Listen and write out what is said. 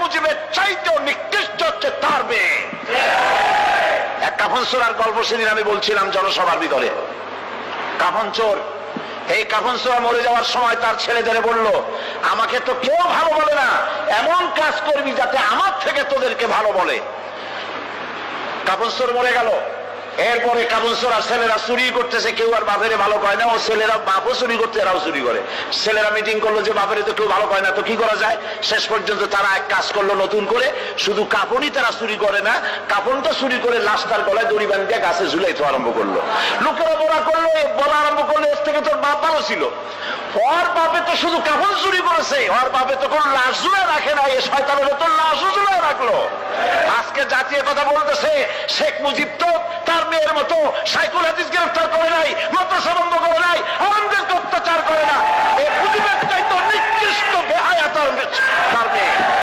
মুজিবের চাইতেও নিকৃষ্ট হচ্ছে তার মেয়ে। এক কাফন গল্প সেদিন আমি বলছিলাম জনসভার ভিতরে। কাফন চোর এই কাফন চোরা মরে যাওয়ার সময় তার ছেলেদের বলল, আমাকে তো কেউ ভালো বলে না, এমন কাজ করবি যাতে আমার থেকে তোদেরকে ভালো বলে। কাপন চোর মরে গেল। এরপরে আর ছেলেরা চুরি করতেছে, কেউ আর বাপেরে ভালো কয় না। ও ছেলেরা বাপও চুরি করতে, এরাও চুরি করে। ছেলেরা মিটিং করল যে বাপেরে তো কেউ ভালো কয় না, তো কি করা যায়? শেষ পর্যন্ত তারা এক কাজ করল নতুন করে, শুধু কাপড়ই তারা চুরি করে না কাপড়টা চুরি করে লাশটার গলায় দড়ি বান্ধিয়ে গাছে ঝুলাইতে আরম্ভ করল। লোকেরা বলা করল বলা আরম্ভ করল, এর থেকে তোর বাপ ভালো ছিল। ওর বাপে তো শুধু কাপড় চুরি করেছে, ওর বাপে তো কোনো লাশ ঝুলে রাখে না এ শয়তানের তো লাশও ঝুলে রাখল। জাতীয় কথা বলতেছে। শেখ মুজিব তো তার মেয়ের মতো সাইকুল হাদিস গ্রেফতার করে নাই, মাদ্রাসা বন্ধ করে নাই আমাদেরকে অত্যাচার করে না। এই মুজিবের চাইতো নিকৃষ্ট বেহায়াতার মেয়ে